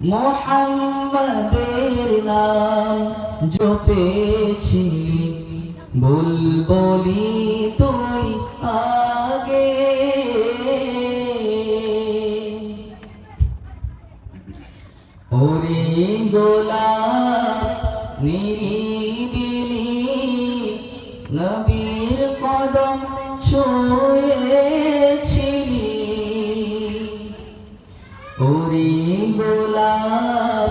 মোহাম্মদের নাম জপেছি বুলবলি তুই আগে। ওরে গোলাপ নিরিবিলি নবীর কদম ছুঁয়েছিলি গোলাপ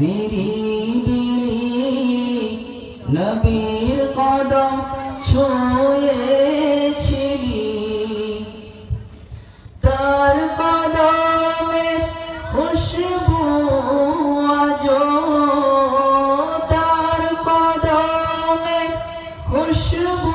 নিরিবিলি নবীর কদম ছুঁয়েছিলি। তার কদমে খুশবু আজো তার কদমে খুশবু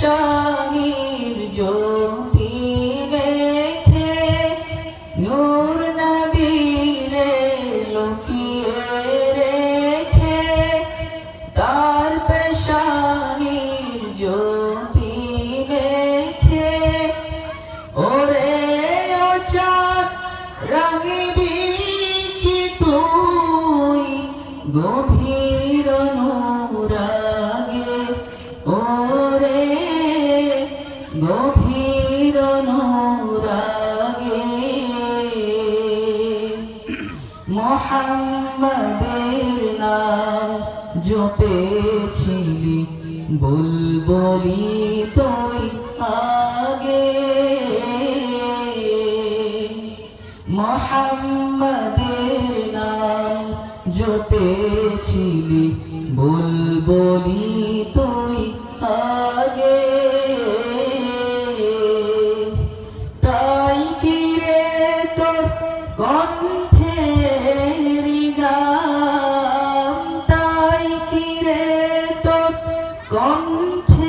পেশানির জ্যোতি রেখে নূর নবীরে লুকিয়ে রেখে তার পেশানির জ্যোতি রেখে ওরে ও চাঁদ রাঙিবি কি তুই গভীর অনুরাগে। ওরে গভীর অনুরাগে মোহাম্মদের নাম জপেছিলি বুলবলি তুই আগে। মোহাম্মদের নাম জপেছিলি বুলবলি তুই আগে।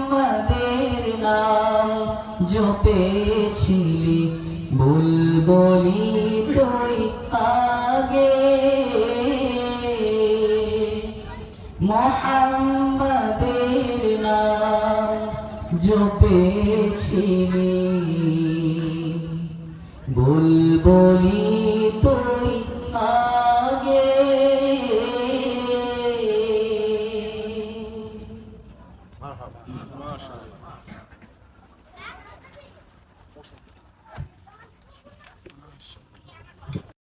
মোহাম্মদের নাম জপেছিলি বুলবুলি তুই আগে। মোহাম্মদের নাম জপেছিলি বুলবুলি 是。